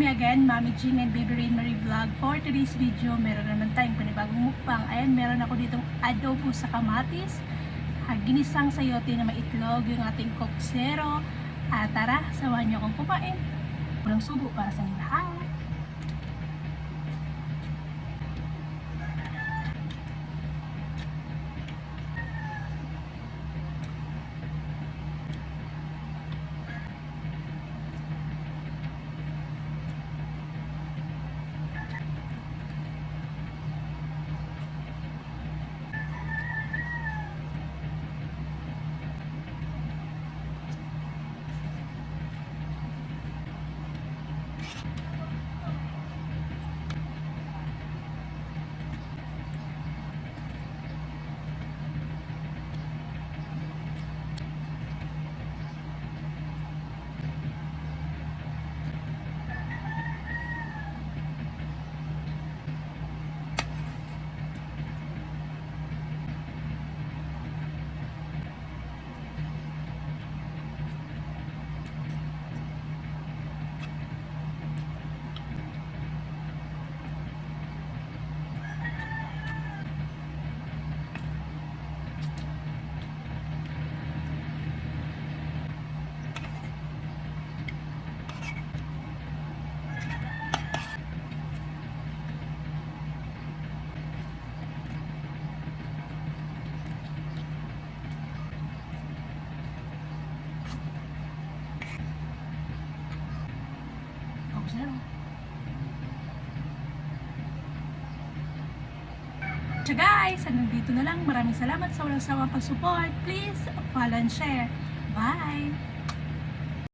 me again, Mami Jing and Baby Rain Marie Vlog. For today's video, meron naman tayong panibagong mukbang. Ayan, meron ako ditong adobo sa kamatis, ah, ginisang sayote na may itlog, yung ating koksero. At tara, samahan niyo akong kumain. Unang subo para sa lahat. Koksero. So guys, hanggang dito na lang. Maraming salamat sa walang sawang pag-support. Please, follow and share. Bye!